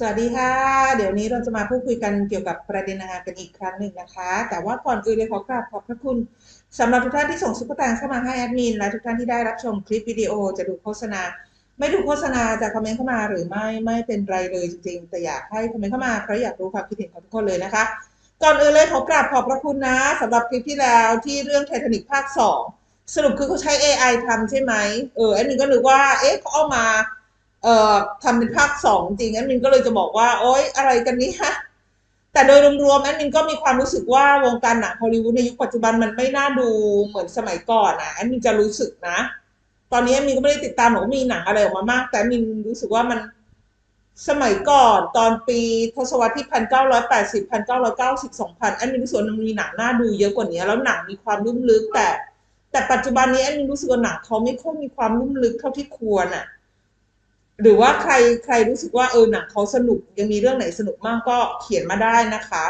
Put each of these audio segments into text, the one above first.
สวัสดีค่ะ เดี๋ยวนี้เราจะมาพูดคุยกันเกี่ยวกับประเด็นนางามกันอีกครั้งหนึ่งนะคะ แต่ว่าก่อนอื่นเลยขอกราบขอบพระคุณสำหรับทุกท่านที่ส่งซุปเปอร์แตงเข้ามาให้แอดมินและทุกท่านที่ได้รับชมคลิปวิดีโอจะดูโฆษณา ไม่ดูโฆษณาจะคอมเมนต์เข้ามาหรือไม่ไม่เป็นไรเลยจริงๆ แต่อยากให้คอมเมนต์เข้ามาเพราะอยากรู้ความคิดเห็นของทุกคนเลยนะคะ ก่อนอื่นเลยขอกราบขอบพระคุณนะสำหรับคลิปที่แล้วที่เรื่องไททานิกภาคสองสรุปคือเขาใช้ AI ทำใช่ไหมเออแอดมินก็นึกว่าเอ๊ะเขาเอามา เอ่อทำเป็นภาคสองจริงแอดมินก็เลยจะบอกว่าโอ๊ยอะไรกันนี้ฮะแต่โดยรวมๆแอดมินก็มีความรู้สึกว่าวงการหนังฮอลลีวูดในยุคปัจจุบันมันไม่น่าดูเหมือนสมัยก่อนอะแอดมินจะรู้สึกนะ ตอนนี้แอดมินก็ไม่ได้ติดตามหรอกว่ามีหนังอะไรออกมามาก แต่แอดมินรู้สึกว่ามันสมัยก่อนตอนปีทศวรรษที่พันเก้าร้อยแปดสิบพันเก้าร้อยเก้าสิบสองพันแอดมินรู้สึกว่ามันมีหนังน่าดูเยอะกว่านี้แล้วหนังมีความลุ่มลึกแต่ แต่ปัจจุบันนี้แอดมินรู้สึกว่าหนังเขาไม่ค่อยมีความลุ่มลึกเท่าที่ควรอะ หรือว่าใครใครรู้สึกว่าเออหนังเขาสนุกยังมีเรื่องไหนสนุกมากก็เขียนมาได้นะคะ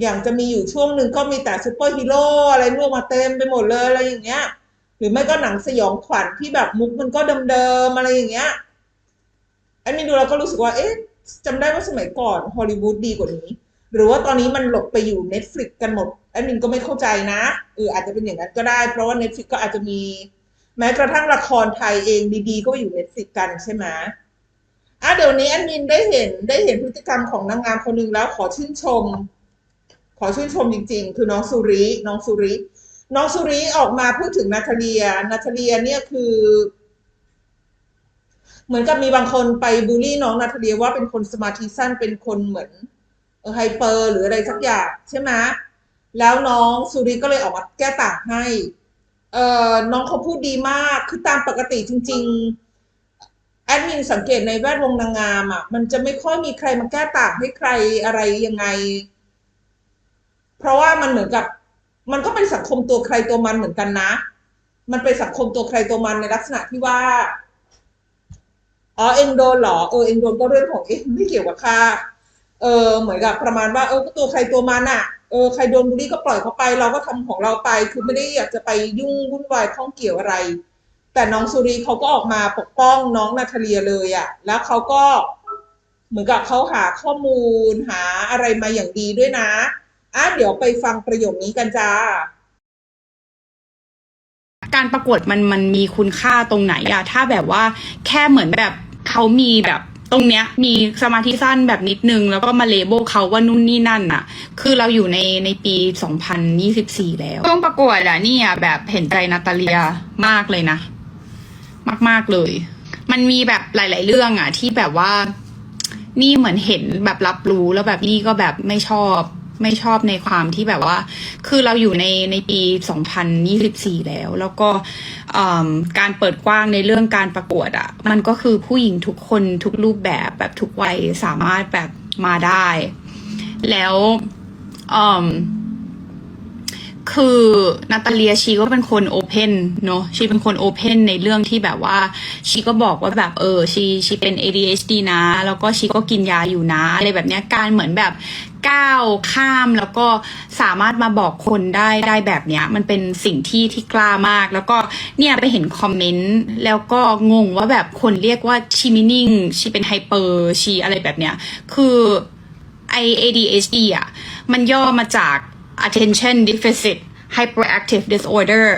อย่างจะมีอยู่ช่วงหนึ่งก็มีแต่ซูเปอร์ฮีโร่อะไรรวมมาเต็มไปหมดเลยอะไรอย่างเงี้ย หรือไม่ก็หนังสยองขวัญที่แบบมุกมันก็เดิมๆอะไรอย่างเงี้ยแอดมินดูแล้วก็รู้สึกว่าเอ๊ะจำได้ว่าสมัยก่อนฮอลลีวูดดีกว่านี้ หรือว่าตอนนี้มันหลบไปอยู่ Netflix กันหมดแอดมินก็ไม่เข้าใจนะเอออาจจะเป็นอย่างนั้นก็ได้ เพราะว่า Netflix ก็อาจจะมี แม้กระทั่งละครไทยเองดีๆ ก็อยู่ Netflix กันใช่ไหมอะเดี๋ยวนี้แอดมินได้เห็นได้เห็นพฤติกรรมของนางงามคนหนึ่งแล้วขอชื่นชม ขอชื่นชมจริง ๆ คือน้องสุริน้องสุริ น้องสุริออกมาพูดถึงนาทาเลีย นาทาเลียเนี่ยคือ เหมือนกับมีบางคนไปบูลลี่น้องนาทาเลียว่าเป็นคนสมาธิสั้นเป็นคนเหมือนไฮเปอร์หรืออะไรสักอย่างใช่ไหมแล้วน้องสุริก็เลยออกมาแก้ต่างให้ เอ่อน้องเขาพูดดีมาก คือตามปกติจริง ๆ แอดมินสังเกตในแวดวงนางงามอะ มันจะไม่ค่อยมีใครมาแก้ต่างให้ใครอะไรยังไง เพราะว่ามันเหมือนกับ มันก็เป็นสังคมตัวใครตัวมันเหมือนกันนะ มันเป็นสังคมตัวใครตัวมันในลักษณะที่ว่า อ๋อเองโดนเหรอ เออเองโดนก็เรื่องของเองไม่เกี่ยวกับค่าเออ เหมือนกับประมาณว่า เออก็ตัวใครตัวมันอะ เออใครโดนบูลลี่ก็ปล่อยเขาไป เราก็ทำของเราไป คือไม่ได้อยากจะไปยุ่งวุ่นวายข้องเกี่ยวอะไร แต่น้องสุรีเขาก็ออกมาปกป้องน้องนาทาเลียเลยอะ่ะ แล้วเขาก็เหมือนกับเขาหาข้อมูลหาอะไรมาอย่างดีด้วยนะอะเดี๋ยวไปฟังประโยคนี้กันจ้าการประกวดมันมันมีคุณค่าตรงไหนอะถ้าแบบว่าแค่เหมือนแบบเขามีแบบ ตรงเนี้ยมีสมาธิสั้นแบบนิดนึง แล้วก็มาเลเบลเขาว่านู่นนี่นั่นอะคือเราอยู่ในในปี 2024 แล้วต้องประกวดอะนี่อะแบบเห็นใจนาตาเลียมากเลยนะ มาก ๆ เลย มันมีแบบหลาย ๆ เรื่องอะที่แบบว่า นี่เหมือนเห็นแบบรับรู้แล้วแบบนี่ก็แบบไม่ชอบ ไม่ชอบในความที่แบบว่า คือเราอยู่ในในปี 2024 แล้ว แล้วก็การเปิดกว้างในเรื่องการประกวดอะ่ะ มันก็คือผู้หญิงทุกคนทุกรูปแบบแบบทุกวัยสามารถแบบมาได้ แล้วอืม คือนาตาเลียชีก็เป็นคนโอเพนเนอะชีเป็นคนโอเพนในเรื่องที่แบบว่า ชีก็บอกว่าแบบเออชีชีเป็น ADHD นะ แล้วก็ชีก็กินยาอยู่นะอะไรแบบเนี้ยการเหมือนแบบก้าวข้ามแล้วก็สามารถมาบอกคนได้ได้แบบเนี้ย มันเป็นสิ่งที่ที่กล้ามาก แล้วก็เนี่ยไปเห็นคอมเมนต์แล้วก็งงว่าแบบคนเรียกว่าชีมินิ่งชีเป็นไฮเปอร์ชีอะไรแบบเนี้ยคือไอ ADHD อะมันย่อมาจาก attention deficit hyperactive disorder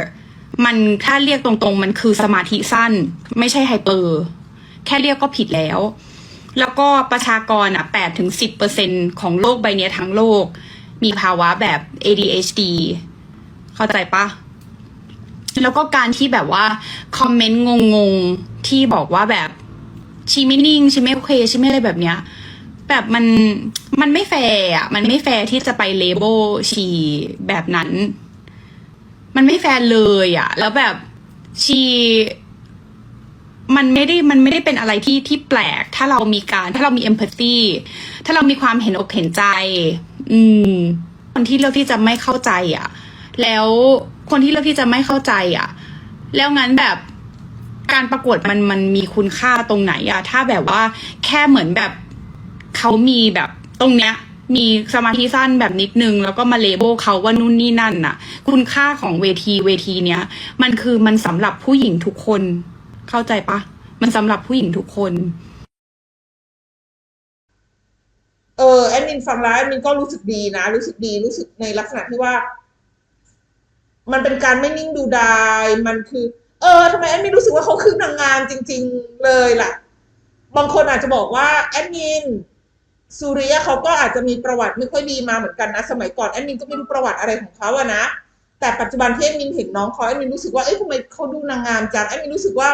มันถ้าเรียกตรงๆ มันคือสมาธิสั้น ไม่ใช่ไฮเปอร์แค่เรียกก็ผิดแล้ว แล้วก็ประชากรอะ8ถึง10%ของโลกใบนี้ทั้งโลก มีภาวะแบบ ADHD เข้าใจปะแล้วก็การที่แบบว่า คอมเมนต์งงๆ ที่บอกว่าแบบชีไม่นิ่งชีไม่โอเคชีไม่อะไรแบบเนี้ย แบบมันมันไม่แฟร์อะ มันไม่แฟร์ที่จะไปเลเบลชีแบบนั้น มันไม่แฟร์เลยอะ แล้วแบบชีมันไม่ได้มันไม่ได้เป็นอะไรที่ที่แปลก ถ้าเรามีการถ้าเรามีเอมพัตตีถ้าเรามีความเห็นอกเห็นใจ อืม คนที่เลือกที่จะไม่เข้าใจ อะ แล้วคนที่เลือกที่จะไม่เข้าใจ อะ แล้วงั้นแบบการประกวดมันมันมีคุณค่าตรงไหนอะถ้าแบบว่าแค่เหมือนแบบ เขามีแบบตรงเนี้ย มีสมาธิสั้นแบบนิดนึง แล้วก็มาเลเบลเขาว่านู่นนี่นั่นน่ะ คุณค่าของเวทีเวทีเนี้ย มันคือมันสำหรับผู้หญิงทุกคน เข้าใจปะมันสำหรับผู้หญิงทุกคน เออแอดมินฟังแล้วแอดมินก็รู้สึกดีนะ รู้สึกดีรู้สึกในลักษณะที่ว่า มันเป็นการไม่นิ่งดูดายมันคือ เออทำไมแอดมินรู้สึกว่าเขาคือนางงามจริง ๆ เลยล่ะ บางคนอาจจะบอกว่าแอดมิน สุริยะเขาก็อาจจะมีประวัติไม่ค่อยดีมาเหมือนกันนะ สมัยก่อนแอดมินก็ไม่รู้ประวัติอะไรของเขาอะนะ แต่ปัจจุบันที่แอดมินเห็นน้องเขาแอดมินรู้สึกว่าเอ้ยทำไมเขาดูนางงามจังแอดมินรู้สึกว่า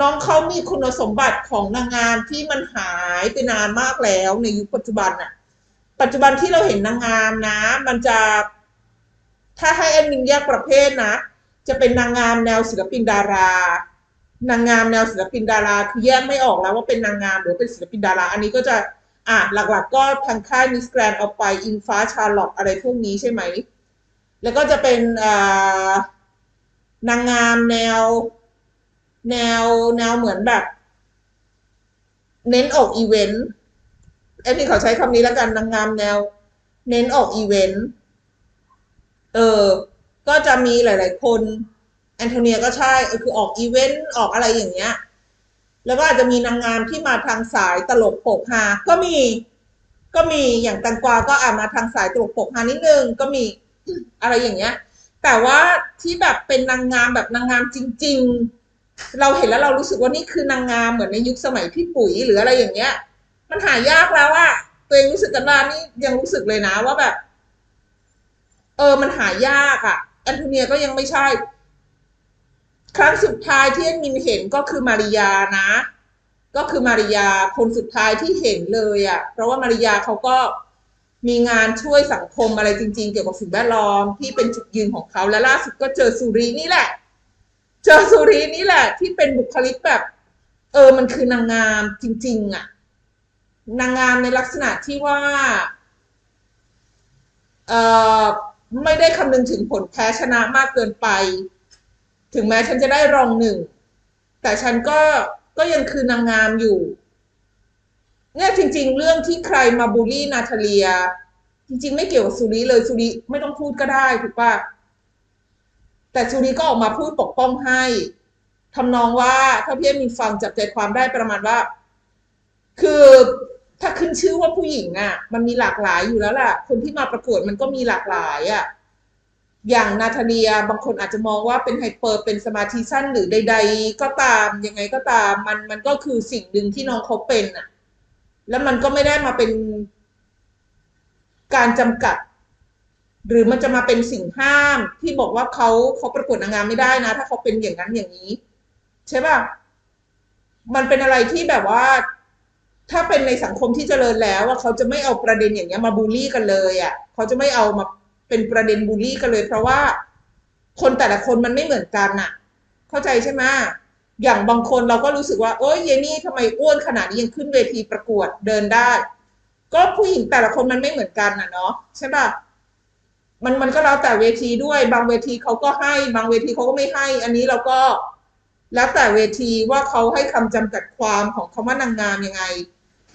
น้องเขามีคุณสมบัติของนางงามที่มันหายไปนานมากแล้วในยุคปัจจุบันน่ะปัจจุบันที่เราเห็นนางงามนะ มันจะ ถ้าให้แอดมินแยกประเภทนะ จะเป็นนางงามแนวศิลปินดารานางงามแนวศิลปินดาราคือแยกไม่ออกแล้วว่าเป็นนางงามหรือเป็นศิลปินดารา อันนี้ก็จะ อะหลักๆก็ทางค่ายมิสแกรนเอาไปอิงฟ้าชาร์ลอตอะไรพวกนี้ใช่ไหม แล้วก็จะเป็นอ่านางงามแนว แนวแนวเหมือนแบบ เน้นออกอีเวนต์แอดมินขอใช้คำนี้แล้วกันนางงามแนว เน้นออกอีเวนต์เออ ก็จะมีหลาย ๆ คน แอนโทเนียก็ใช่คือออกอีเวนต์ออกอะไรอย่างเงี้ย แล้วก็อาจจะมีนางงามที่มาทางสายตลกโปกฮาก็มี ก็มีอย่างแตังกวาก็อามาทางสายตลกโปกฮานิดนึงก็มีอะไรอย่างเงี้ย แต่ว่าที่แบบเป็นนางงามแบบนางงามจริง ๆ เราเห็นแล้วเรารู้สึกว่านี่คือนางงามเหมือนในยุคสมัยพี่ปุ๋ยหรืออะไรอย่างเงี้ย มันหายากแล้วอะตัวเองรู้สึกกันว่านี่ยังรู้สึกเลยนะว่าแบบ เออมันหายากอะแอนโทเนียก็ยังไม่ใช่ ครั้งสุดท้ายที่แอนมินเห็นก็คือมาริยานะ ก็คือมาริยาคนสุดท้ายที่เห็นเลยอะเพราะว่ามาริยาเขาก็มีงานช่วยสังคมอะไรจริง ๆ เกี่ยวกับสิ่งแวดล้อมที่เป็นจุดยืนของเขาและล่าสุดก็เจอสุรีนี่แหละ เจอสุรีนี่แหละ ที่เป็นบุคลิกแบบ เออมันคือนางงามจริง ๆอะนางงามในลักษณะที่ว่าเออไม่ได้คำนึงถึงผลแพ้ชนะมากเกินไป ถึงแม้ฉันจะได้รองหนึ่ง แต่ฉันก็ก็ยังคือนางงามอยู่ เนี่ยจริง ๆ เรื่องที่ใครมาบูลลี่นาทาเลีย จริง ๆ ไม่เกี่ยวกับซูริเลยซูริไม่ต้องพูดก็ได้ถูกปะแต่ซูริก็ออกมาพูดปกป้องให้ทำนองว่าถ้าพี่อ็มมีฟังจับใจความได้ประมาณว่า คือถ้าขึ้นชื่อว่าผู้หญิงอะ มันมีหลากหลายอยู่แล้วล่ะ คนที่มาประกวดมันก็มีหลากหลายอะ อย่างนาทาเลียบางคนอาจจะมองว่าเป็นไฮเปอร์เป็นสมาธิสั้นหรือใด ๆ ก็ตามยังไงก็ตาม มันมันก็คือสิ่งหนึ่งที่น้องเขาเป็นอะแล้วมันก็ไม่ได้มาเป็นการจำกัด หรือมันจะมาเป็นสิ่งห้ามที่บอกว่าเขาเขาประกวดนางงามไม่ได้นะ ถ้าเขาเป็นอย่างนั้นอย่างนี้ ใช่ป่ะมันเป็นอะไรที่แบบว่า ถ้าเป็นในสังคมที่เจริญแล้วอะเขาจะไม่เอาประเด็นอย่างเงี้ยมาบูลลี่กันเลยอะเขาจะไม่เอามา เป็นประเด็นบูลลี่กันเลย เพราะว่าคนแต่ละคนมันไม่เหมือนกันอะเข้าใจใช่ไหมอย่างบางคนเราก็รู้สึกว่าโอ้ยเยนี่ทำไมอ้วนขนาดนี้ยังขึ้นเวทีประกวดเดินได้ ก็ผู้หญิงแต่ละคนมันไม่เหมือนกันน่ะเนาะใช่ปะมันมันก็แล้วแต่เวทีด้วย บางเวทีเขาก็ให้ บางเวทีเขาก็ไม่ให้ อันนี้เราก็แล้วแต่เวทีว่าเขาให้คำจำกัดความของคำว่านางงามยังไง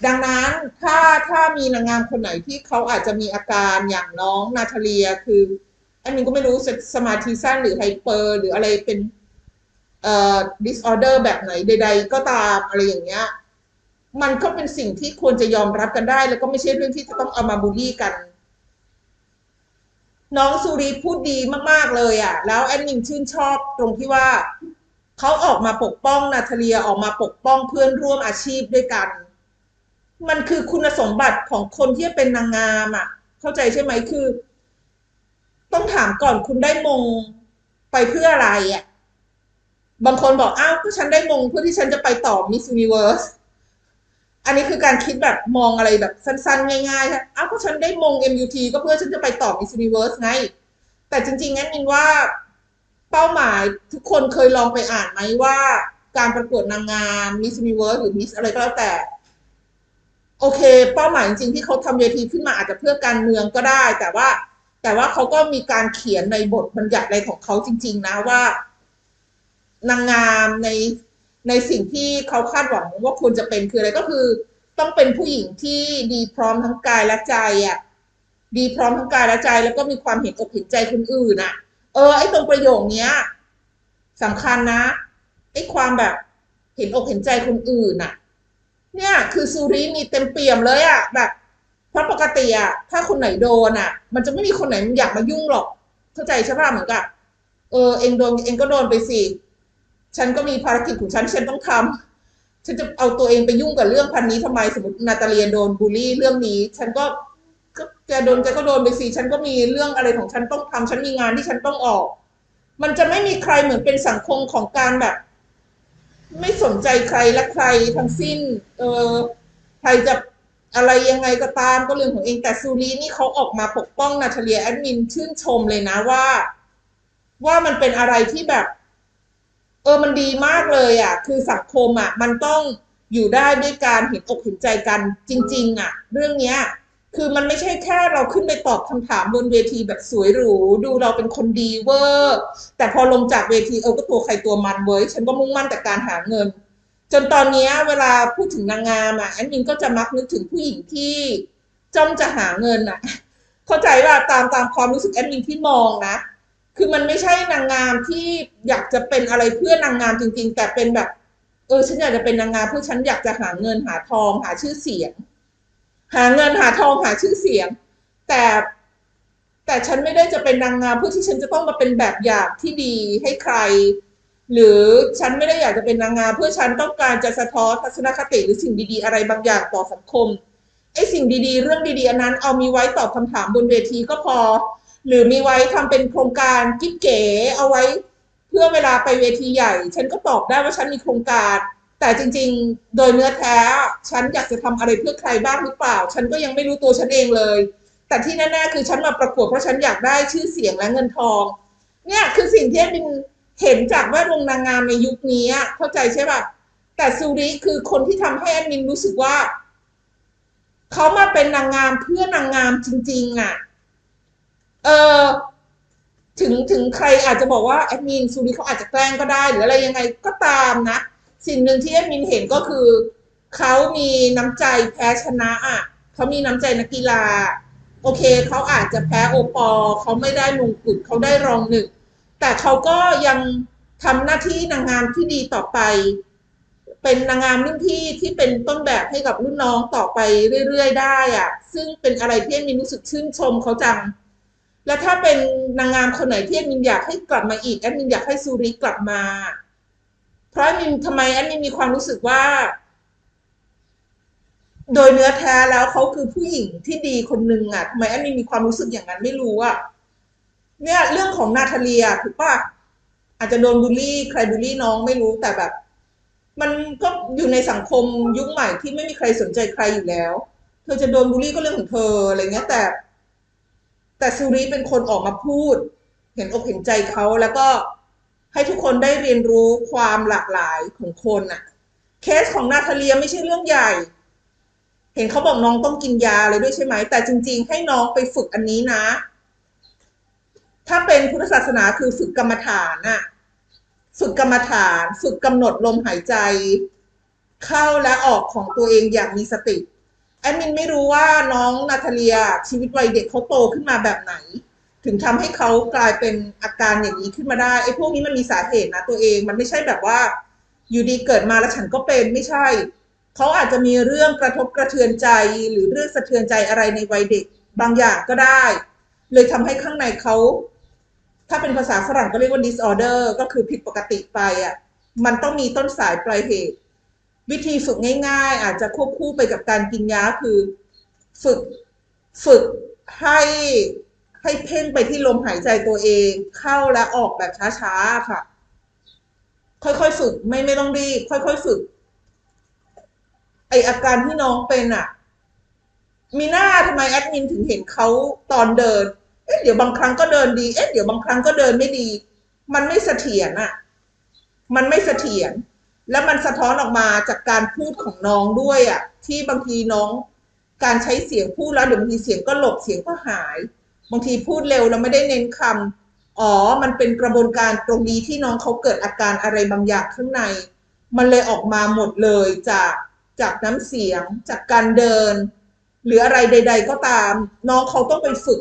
ดังนั้นถ้าถ้ามีนางงามคนไหนที่เขาอาจจะมีอาการอย่างน้องนาทาเลียคือ อันนี้ก็ไม่รู้สมาธิสั้นหรือไฮเปอร์ หรืออะไรเป็นเอ่อ disorder แบบไหนใด ๆ ก็ตามอะไรอย่างเงี้ย มันก็เป็นสิ่งที่ควรจะยอมรับกันได้ แล้วก็ไม่ใช่เรื่องที่จะต้องเอามาบูลลี่กัน น้องสุรีพูดดีมากๆเลยอะ่ะ แล้วแอดมินชื่นชอบตรงที่ว่าเขาออกมาปกป้องนาทาเลียออกมาปกป้องเพื่อนร่วมอาชีพด้วยกัน มันคือคุณสมบัติของคนที่จะเป็นนางงามอะ่ะ เข้าใจใช่ไหมคือ ต้องถามก่อนคุณได้มงไปเพื่ออะไรอะ่ะ บางคนบอกอ้าวก็ฉันได้มงเพื่อที่ฉันจะไปต่อมิส s u นิเวิร์สอันนี้คือการคิดแบบมองอะไรแบบสั้นๆ ง่ายๆค่ะอ้าวก็ฉันได้มง MUT ก็เพื่อฉันจะไปต่อมิส s u นิเวิร์สไง แต่จริงๆงั้นมินว่าเป้าหมายทุกคนเคยลองไปอ่านไหมว่า การประกวดนางงามมิส s u นิเวิร์สหรือมิสอะไรก็แล้วแต่ โอเค เป้าหมายจริงๆที่เขาทำเวทีขึ้นมาอาจจะเพื่อการเมืองก็ได้ แต่ว่า แต่ว่าเขาก็มีการเขียนในบทบัญญัติอะไรของเขาจริง ๆ นะว่านางงามในในสิ่งที่เขาคาดหวังว่าควรจะเป็นคืออะไรก็คือ ต้องเป็นผู้หญิงที่ดีพร้อมทั้งกายและใจอะดีพร้อมทั้งกายและใจ แล้วก็มีความเห็นอกเห็นใจคนอื่นอะ เออไอ้ตรงประโยคเนี้ยสำคัญนะไอ้ความแบบเห็นอกเห็นใจคนอื่นอะ เนี่ย คือซูริมีเต็มเปี่ยมเลยอะแบบเพราะปกติอะถ้าคนไหนโดนอะมันจะไม่มีคนไหนมันอยากมายุ่งหรอก เข้าใจใช่ป่ะเหมือนกับเออเองโดนเองก็โดนไปสิฉันก็มีภารกิจของฉันฉันต้องทำฉันจะเอาตัวเองไปยุ่งกับเรื่องพันนี้ทำไมสมมตินาตาเลียโดนบูลลี่เรื่องนี้ ฉันก็ก็แกโดนแกก็โดนไปสิฉันก็มีเรื่องอะไรของฉันต้องทำฉันมีงานที่ฉันต้องออก มันจะไม่มีใครเหมือนเป็นสังคมของการแบบ ไม่สนใจใครและใครทั้งสิ้น เออใครจะอะไรยังไงก็ตามก็เรื่องของเองแต่ซูรีนี่เขาออกมาปกป้องนาทาเลียแอดมินชื่นชมเลยนะว่า ว่ามันเป็นอะไรที่แบบ เออมันดีมากเลยอะ คือสังคมอะ มันต้องอยู่ได้ด้วยการเห็นอกเห็นใจกันจริง ๆอะ เรื่องเนี้ย คือมันไม่ใช่แค่เราขึ้นไปตอบคำถามบนเวทีแบบสวยหรู ดูเราเป็นคนดีเวอร์ แต่พอลงจากเวทีเออก็ตัวใครตัวมันเว้ยฉันก็มุ่งมั่นแต่การหาเงิน จนตอนนี้เวลาพูดถึงนางงามอะแอดมินก็จะมักนึกถึงผู้หญิงที่จ้องจะหาเงินอะ เข้าใจว่าตามตามความรู้สึกแอดมินที่มองนะ คือมันไม่ใช่นางงามที่อยากจะเป็นอะไรเพื่อนางงามจริง ๆ แต่เป็นแบบ เออฉันอยากจะเป็นนางงามเพื่อฉันอยากจะหาเงินหาทองหาชื่อเสียง หาเงินหาทองหาชื่อเสียง แต่แต่ฉันไม่ได้จะเป็นนางงามเพื่อที่ฉันจะต้องมาเป็นแบบอย่างที่ดีให้ใคร หรือฉันไม่ได้อยากจะเป็นนางงามเพื่อฉันต้องการจะสะท้อนทัศนคติหรือสิ่งดีๆ อะไรบางอย่างต่อสังคมไอ้สิ่งดีๆ เรื่องดีๆอันนั้น เอามีไว้ตอบคำถามบนเวทีก็พอ หรือมีไว้ทำเป็นโครงการกิ๊บเก๋เอาไว้ เพื่อเวลาไปเวทีใหญ่ ฉันก็ตอบได้ว่าฉันมีโครงการ แต่จริงๆ โดยเนื้อแท้ ฉันอยากจะทำอะไรเพื่อใครบ้างหรือเปล่า ฉันก็ยังไม่รู้ตัวฉันเองเลย แต่ที่แน่ๆ คือฉันมาประกวดเพราะฉันอยากได้ชื่อเสียงและเงินทอง เนี่ยคือสิ่งที่บินเห็นจากแวดวงนางงามในยุคนี้เข้าใจใช่ป่ะ แต่ซูริคือคนที่ทำให้แอดมินรู้สึกว่า เขามาเป็นนางงามเพื่อนางงามจริง ๆอะ เออถึงถึงใครอาจจะบอกว่าแอดมินซูริเขาอาจจะแกล้งก็ได้หรืออะไรยังไงก็ตามนะ สิ่งหนึ่งที่แอดมินเห็นก็คือเขามีน้ำใจแพ้ชนะอะเขามีน้ำใจนักกีฬา โอเคเขาอาจจะแพ้โอปอเขาไม่ได้มงกุฎเขาได้รองหนึ่งแต่เขาก็ยังทำหน้าที่นางงามที่ดีต่อไป เป็นนางงามรุ่นพี่ที่เป็นต้นแบบให้กับรุ่นน้องต่อไปเรื่อยๆ ได้อะซึ่งเป็นอะไรที่แอมินรู้สึกชื่นชมเขาจัง แล้วถ้าเป็นนางงามคนไหนที่แอมินอยากให้กลับมาอีกแอดมินอยากให้ซูริกลับมา เพราะมินทำไมแอดมินมีความรู้สึกว่า โดยเนื้อแท้แล้วเขาคือผู้หญิงที่ดีคนหนึ่งอะทำไมแอดมินมีความรู้สึกอย่างนั้นไม่รู้อะเนี่ยเรื่องของนาทาเลียถูกปะอาจจะโดนบูลลี่ใครบูลลี่น้องไม่รู้แต่แบบ มันก็อยู่ในสังคมยุคใหม่ที่ไม่มีใครสนใจใครอยู่แล้ว เธอจะโดนบูลลี่ก็เรื่องของเธออะไรเงี้ยแต่ แต่ซูริเป็นคนออกมาพูด เห็นอกเห็นใจเขาแล้วก็ ให้ทุกคนได้เรียนรู้ความหลากหลายของคนน่ะเคสของนาทาเลียไม่ใช่เรื่องใหญ่ เห็นเขาบอกน้องต้องกินยาเลยด้วยใช่ไหม แต่จริง ๆ ให้น้องไปฝึกอันนี้นะ ถ้าเป็นพุทธศาสนาคือฝึกกรรมฐานน่ะฝึกกรรมฐาน ฝึกกำหนดลมหายใจ เข้าและออกของตัวเองอย่างมีสติแอดมินไม่รู้ว่าน้องนาทาเลียชีวิตวัยเด็กเขาโตขึ้นมาแบบไหน ถึงทำให้เขากลายเป็นอาการอย่างนี้ขึ้นมาได้ไอ้พวกนี้มันมีสาเหตุนะตัวเอง มันไม่ใช่แบบว่า อยู่ดีเกิดมาแล้วฉันก็เป็นไม่ใช่เขาอาจจะมีเรื่องกระทบกระเทือนใจหรือเรื่องสะเทือนใจอะไรในวัยเด็กบางอย่างก็ได้ เลยทำให้ข้างในเขาถ้าเป็นภาษาฝรั่งก็เรียกว่า disorder ก็คือผิดปกติไปอะมันต้องมีต้นสายปลายเหตุ วิธีฝึกง่าย ๆ อาจจะควบคู่ไปกับการกินยาคือ ฝึกฝึกให้ ให้เพ่งไปที่ลมหายใจตัวเอง เข้าและออกแบบช้าๆค่ะ ค่อยๆฝึกไม่ไม่ต้องรีบค่อยๆฝึก ไออาการที่น้องเป็นอะมีหน้าทำไมแอดมินถึงเห็นเขาตอนเดิน เอ๊ะเดี๋ยวบางครั้งก็เดินดี เอ๊ะเดี๋ยวบางครั้งก็เดินไม่ดี มันไม่เสถียรอะมันไม่เสถียรแล้วมันสะท้อนออกมาจากการพูดของน้องด้วยอะที่บางทีน้อง การใช้เสียงพูดแล้วเดี๋ยวบางทีเสียงก็หลบเสียงก็หาย บางทีพูดเร็วแล้วไม่ได้เน้นคำอ๋อ มันเป็นกระบวนการตรงนี้ที่น้องเขาเกิดอาการอะไรบางอย่างข้างใน มันเลยออกมาหมดเลยจากจากน้ำเสียง จากการเดิน หรืออะไรใด ๆ ก็ตาม น้องเขาต้องไปฝึก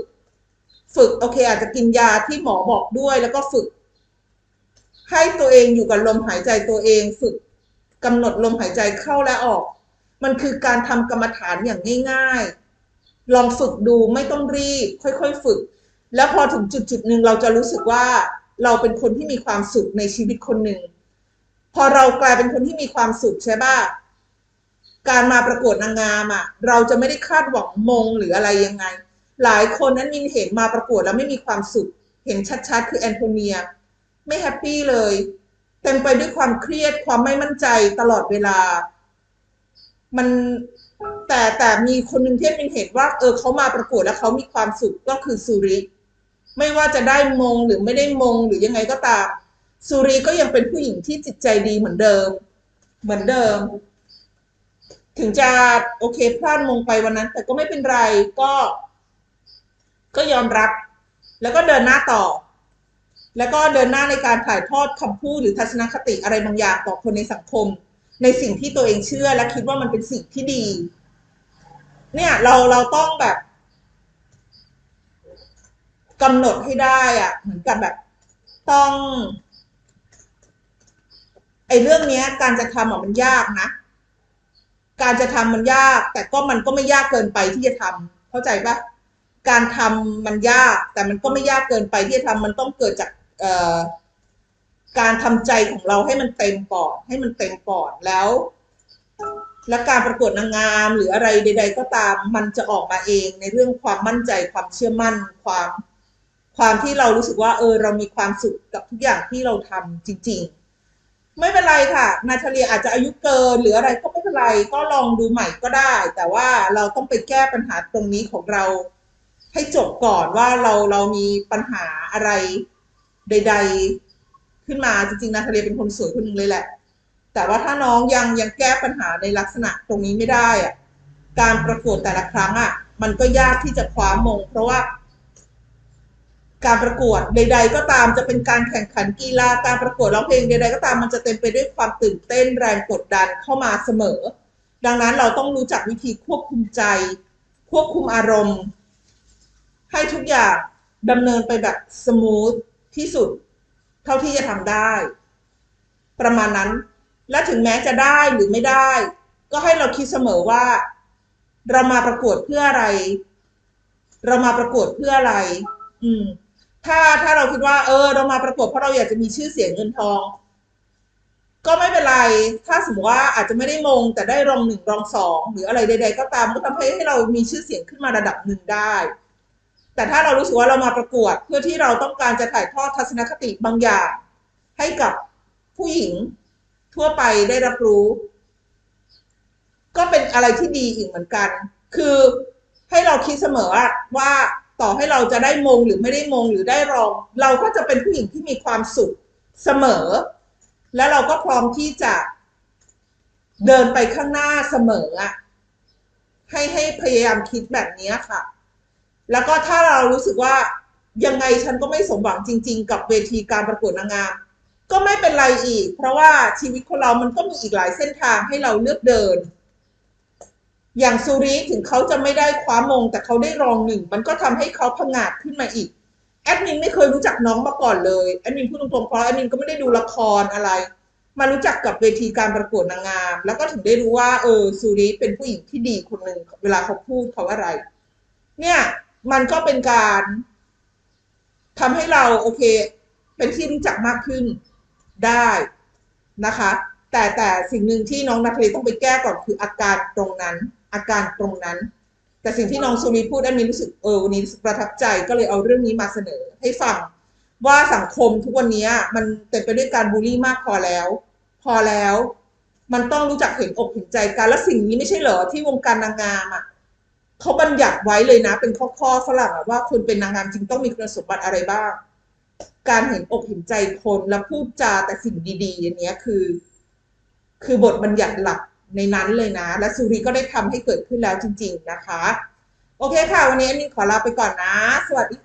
ฝึกโอเค อาจจะกินยาที่หมอบอกด้วย แล้วก็ฝึก ให้ตัวเองอยู่กับลมหายใจตัวเอง ฝึกกำหนดลมหายใจเข้าและออก มันคือการทำกรรมฐานอย่างง่าย ลองฝึกดูไม่ต้องรีบ ค่อยๆฝึก แล้วพอถึงจุดจุดหนึ่งเราจะรู้สึกว่าเราเป็นคนที่มีความสุขในชีวิตคนหนึ่งพอเรากลายเป็นคนที่มีความสุขใช่ป่ะการมาประกวดนางงามอะ เราจะไม่ได้คาดหวังมงหรืออะไรยังไง หลายคนนั้นมินเห็นมาประกวดแล้วไม่มีความสุข เห็นชัดๆ คือแอนโทเนีย ไม่แฮปปี้เลย เต็มไปด้วยความเครียดความไม่มั่นใจตลอดเวลา มัน แต่แต่มีคนหนึ่งที่มินเห็นว่าเออเขามาประกวดแล้วเขามีความสุขก็คือสุริ ไม่ว่าจะได้มงหรือไม่ได้มงหรือยังไงก็ตามสุรีก็ยังเป็นผู้หญิงที่จิตใจดีเหมือนเดิม เหมือนเดิม ถึงจะโอเคพลาดมงไปวันนั้น แต่ก็ไม่เป็นไรก็ ก็ยอมรับ แล้วก็เดินหน้าต่อ แล้วก็เดินหน้าในการถ่ายทอดคำพูดหรือทัศนคติอะไรบางอย่างต่อคนในสังคม ในสิ่งที่ตัวเองเชื่อและคิดว่ามันเป็นสิ่งที่ดี เนี่ยเราเราต้องแบบกำหนดให้ได้อะเหมือนกับแบบต้องไอ้เรื่องเนี้ย การจะทำอะมันยากนะ การจะทำมันยาก แต่ก็มันก็ไม่ยากเกินไปที่จะทำเข้าใจปะการทำมันยาก แต่มันก็ไม่ยากเกินไปที่จะทำมันต้องเกิดจาก เอ่อ การทำใจของเราให้มันเต็มก่อนให้มันเต็มก่อนแล้ว และการประกวดนางงามหรืออะไรใด ๆ ก็ตาม มันจะออกมาเองในเรื่องความมั่นใจความเชื่อมั่นความความที่เรารู้สึกว่าเออเรามีความสุขกับทุกอย่างที่เราทำจริง ๆ ไม่เป็นไรค่ะ นาทาเลียอาจจะอายุเกินหรืออะไรก็ไม่เป็นไรก็ลองดูใหม่ก็ได้ แต่ว่าเราต้องไปแก้ปัญหาตรงนี้ของเรา ให้จบก่อนว่าเราเรามีปัญหาอะไรใด ๆ ขึ้นมาจริงๆนาทาเลียเป็นคนสวยคนหนึ่งเลยแหละ แต่ว่าถ้าน้องยังยังแก้ปัญหาในลักษณะตรงนี้ไม่ได้อะการประกวดแต่ละครั้งอะ มันก็ยากที่จะคว้ามง เพราะว่า การประกวดใด ๆ ก็ตามจะเป็นการแข่งขันกีฬาการประกวดร้องเพลงใด ๆ ก็ตามมันจะเต็มไปด้วยความตื่นเต้นแรงกดดันเข้ามาเสมอ ดังนั้นเราต้องรู้จักวิธีควบคุมใจ ควบคุมอารมณ์ ให้ทุกอย่างดำเนินไปแบบสมูทที่สุด เท่าที่จะทำได้ ประมาณนั้น และถึงแม้จะได้หรือไม่ได้ ก็ให้เราคิดเสมอว่า เรามาประกวดเพื่ออะไร เรามาประกวดเพื่ออะไร อืม ถ้าถ้าเราคิดว่า เออ เรามาประกวดเพราะเราอยากจะมีชื่อเสียงเงินทอง ก็ไม่เป็นไร ถ้าสมมติว่าอาจจะไม่ได้มง แต่ได้รองหนึ่งรองสองหรืออะไรใด ๆ ก็ตามก็ทำให้ให้เรามีชื่อเสียงขึ้นมาระดับหนึ่งได้ แต่ถ้าเรารู้สึกว่าเรามาประกวดเพื่อที่เราต้องการจะถ่ายทอดทัศนคติบางอย่างให้กับผู้หญิงทั่วไปได้รับรู้ ก็เป็นอะไรที่ดีอีกเหมือนกัน คือให้เราคิดเสมอว่าต่อให้เราจะได้มงหรือไม่ได้มงหรือได้รอง เราก็จะเป็นผู้หญิงที่มีความสุขเสมอ และเราก็พร้อมที่จะเดินไปข้างหน้าเสมออะให้ให้พยายามคิดแบบนี้ค่ะ แล้วก็ถ้าเรารู้สึกว่ายังไงฉันก็ไม่สมหวังจริง ๆ กับเวทีการประกวดนางงามก็ไม่เป็นไรอีก เพราะว่าชีวิตคนเรามันก็มีอีกหลายเส้นทางให้เราเลือกเดิน อย่างซูริถึงเขาจะไม่ได้คว้ามง แต่เขาได้รองหนึ่ง มันก็ทำให้เขาผงาดขึ้นมาอีก แอดมินไม่เคยรู้จักน้องมาก่อนเลย แอดมินพูดตรงๆเพราะแอดมินก็ไม่ได้ดูละครอะไร มารู้จักกับเวทีการประกวดนางงาม แล้วก็ถึงได้รู้ว่า เออซูริเป็นผู้หญิงที่ดีคนหนึ่งเวลาเขาพูดเขาอะไร เนี่ย มันก็เป็นการทำให้เราโอเค เป็นที่รู้จักมากขึ้นได้นะคะ แต่แต่สิ่งหนึ่งที่น้องนาทลีต้องไปแก้ก่อนคืออาการตรงนั้น อาการตรงนั้น แต่สิ่งที่น้องซูรีพูดอันนี้รู้สึกเออวันนี้รู้สึกประทับใจก็เลยเอาเรื่องนี้มาเสนอให้ฟังว่าสังคมทุกวันนี้มันเต็มไปด้วยการบูลลี่มากพอแล้ว พอแล้ว มันต้องรู้จักเห็นอกเห็นใจกัน และสิ่งนี้ไม่ใช่เหรอที่วงการนางงามอะ เขาบัญญัติไว้เลยนะ เป็นข้อข้อฝรั่งว่าคนเป็นนางงามจริงต้องมีคุณสมบัติอะไรบ้าง การเห็นอกเห็นใจคนและพูดจาแต่สิ่งดีๆอย่างนี้คือ คือบทบัญญัติหลักในนั้นเลยนะ และสุริก็ได้ทำให้เกิดขึ้นแล้วจริง ๆ นะคะ โอเคค่ะ วันนี้อันนี้ขอลาไปก่อนนะ สวัสดี